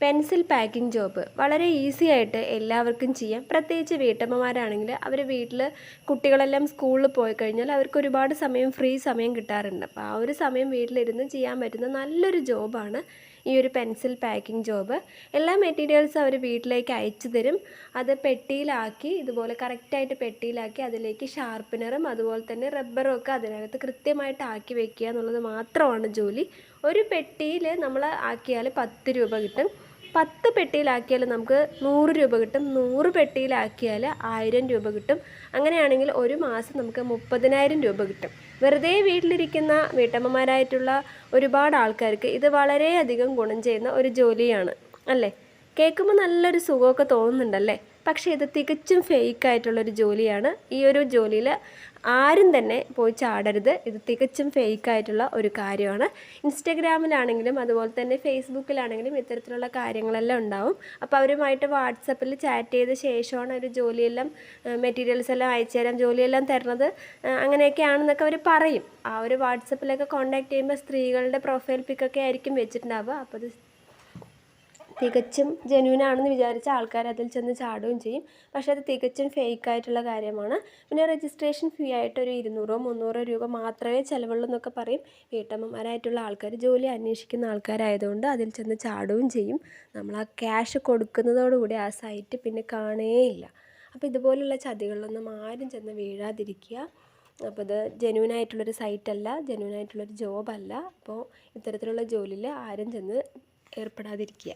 Pencil packing job. വളരെ easy ആയിട്ട് എല്ലാവർക്കും ചെയ്യാം. പ്രത്യേകിച്ച് വീട്ടമ്മമാരാണെങ്കിൽ അവർ വീട്ടിൽ കുട്ടികളെല്ലാം സ്കൂളിൽ പോയി കഴിഞ്ഞാൽ അവർക്ക് ഒരുപാട് സമയം ഫ്രീ സമയം കിട്ടാറുണ്ട്. അപ്പോൾ ആ ഒരു സമയം വീട്ടിലിരുന്ന് ചെയ്യാൻ പറ്റുന്ന നല്ലൊരു ജോബാണ് ഈ ഒരു പെൻസിൽ പാക്കിംഗ് ജോബ്. എല്ലാ മെറ്റീരിയൽസും അവർ വീട്ടിലേക്ക് അയച്ചു തരും. അത് പെട്ടിയിലാക്കി ഇതുപോലെ കറക്റ്റായിട്ട് പെട്ടിയിലാക്കി അതിലേക്ക് ഷാർപ്പനറും അതുപോലെ തന്നെ റബ്ബറും ഒക്കെ അതിനകത്ത് കൃത്യമായിട്ട് ആക്കി വെക്കുക എന്നുള്ളത് മാത്രമാണ് ജോലി. ഒരു പെട്ടിയിൽ നമ്മൾ ആക്കിയാൽ പത്ത് രൂപ കിട്ടും. പത്ത് പെട്ടിയിലാക്കിയാൽ നമുക്ക് നൂറ് രൂപ കിട്ടും. നൂറ് പെട്ടിയിലാക്കിയാൽ ആയിരം രൂപ കിട്ടും. അങ്ങനെയാണെങ്കിൽ ഒരു മാസം നമുക്ക് മുപ്പതിനായിരം രൂപ കിട്ടും. വെറുതെ വീട്ടിലിരിക്കുന്ന വീട്ടമ്മമാരായിട്ടുള്ള ഒരുപാട് ആൾക്കാർക്ക് ഇത് വളരെയധികം ഗുണം ചെയ്യുന്ന ഒരു ജോലിയാണ്. അല്ലേ? കേൾക്കുമ്പോൾ നല്ലൊരു സുഖമൊക്കെ തോന്നുന്നുണ്ടല്ലേ? പക്ഷേ ഇത് തികച്ചും ഫേക്ക് ആയിട്ടുള്ളൊരു ജോലിയാണ്. ഈ ഒരു ജോലിയിൽ ആരും തന്നെ പോയി ചാടരുത്. ഇത് തികച്ചും ഫേക്ക് ആയിട്ടുള്ള ഒരു കാര്യമാണ്. ഇൻസ്റ്റഗ്രാമിലാണെങ്കിലും അതുപോലെ തന്നെ ഫേസ്ബുക്കിലാണെങ്കിലും ഇത്തരത്തിലുള്ള കാര്യങ്ങളെല്ലാം ഉണ്ടാവും. അപ്പോൾ അവരുമായിട്ട് വാട്സപ്പിൽ ചാറ്റ് ചെയ്ത ശേഷമാണ് ഒരു ജോലിയെല്ലാം മെറ്റീരിയൽസ് എല്ലാം അയച്ചു തരാം ജോലിയെല്ലാം തരുന്നത് അങ്ങനെയൊക്കെയാണെന്നൊക്കെ അവർ പറയും. ആ ഒരു വാട്സപ്പിലൊക്കെ കോൺടാക്ട് ചെയ്യുമ്പോൾ സ്ത്രീകളുടെ പ്രൊഫൈൽ പിക്കൊക്കെ ആയിരിക്കും വെച്ചിട്ടുണ്ടാവുക. അപ്പോൾ അത് തികച്ചും ജെന്യൂൻ ആണെന്ന് വിചാരിച്ച ആൾക്കാർ അതിൽ ചെന്ന് ചാടുകയും ചെയ്യും. പക്ഷേ അത് തികച്ചും ഫേക്ക് ആയിട്ടുള്ള കാര്യമാണ്. പിന്നെ രജിസ്ട്രേഷൻ ഫീ ആയിട്ട് ഒരു ഇരുന്നൂറോ മുന്നൂറോ രൂപ മാത്രമേ ചിലവുള്ളൂ എന്നൊക്കെ പറയും. വീട്ടമ്മമാരായിട്ടുള്ള ആൾക്കാർ ജോലി അന്വേഷിക്കുന്ന ആൾക്കാരായതുകൊണ്ട് അതിൽ ചെന്ന് ചാടുകയും ചെയ്യും. നമ്മൾ ആ ക്യാഷ് കൊടുക്കുന്നതോടുകൂടി ആ സൈറ്റ് പിന്നെ കാണേയില്ല. അപ്പോൾ ഇതുപോലുള്ള ചതികളിലൊന്നും ആരും ചെന്ന് വീഴാതിരിക്കുക. അപ്പോൾ ഇത് ജെന്യൂൻ ആയിട്ടുള്ളൊരു സൈറ്റല്ല ജെന്യൂൻ ആയിട്ടുള്ളൊരു ജോബല്ല അപ്പോൾ ഇത്തരത്തിലുള്ള ജോലിയിൽ ആരും ചെന്ന് ഏർപ്പെടാതിരിക്കുക.